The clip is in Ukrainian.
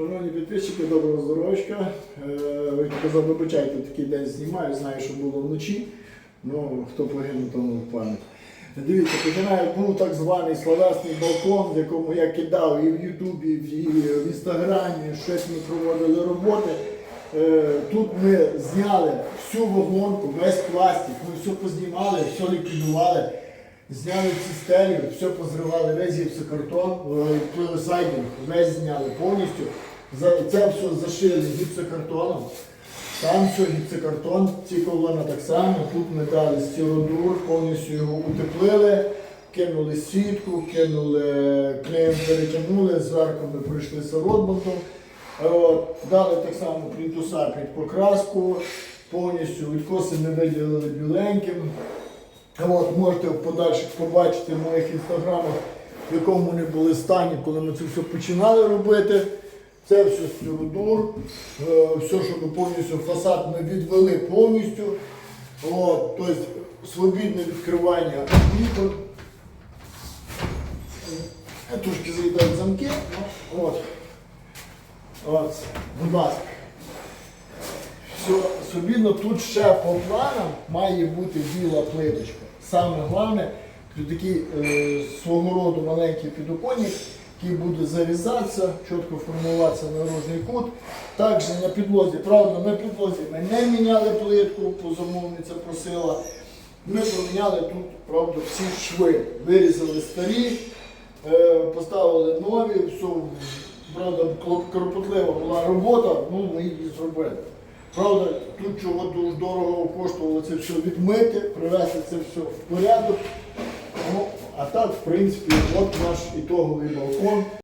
Шановні підписчики, доброго здоров'ячка. Е, вибачайте, такий день знімаю, знаю, що було вночі. Ну, хто погинув, тому в пам'ять. Дивіться, починає був так званий словесний балкон, в якому я кидав і в Ютубі, і в Інстаграмі, щось ми проводили роботи. Е, Тут ми зняли всю вагонку, весь пластик, ми все познімали, все ліквідували. Зняли цистерію, все позривали, весь гіпсокартон, плили сайдинг, весь зняли повністю. Це все зашили гіпсокартоном. Там все гіпсокартон, ці колони так само. Тут ми дали стіродур, повністю його утеплили, кинули сітку, кинули клеєм перетягнули, зверху ми пройшлися ротбантом. Дали так само плінтуса під покраску, повністю відкоси ми виділили біленьким. От, можете в подальших побачити в моїх інстаграмах, в якому вони були стані, коли ми це все починали робити. Це все стюродур, е, все, що ми повністю фасад ми відвели повністю. От, тобто свобідне відкривання вікон. Трошки заїдають замки. От. От, будь ласка. Все, собі, тут ще по планам має бути біла плиточка. Саме головне, тут такий е, свого роду маленький підоконник, який буде зарізатися, чітко формуватися наружний кут. Також на підлозі, правда, на підлозі ми не міняли плитку, бо замовниця просила. Ми поміняли тут, правда, всі шви. Вирізали старі, е, поставили нові, все, правда, кропотлива була робота, ну ми її зробили. Правда, тут чого дуже дорого коштувало це все відмити, привести це все в порядок. А так, в принципі, от наш ітоговий балкон.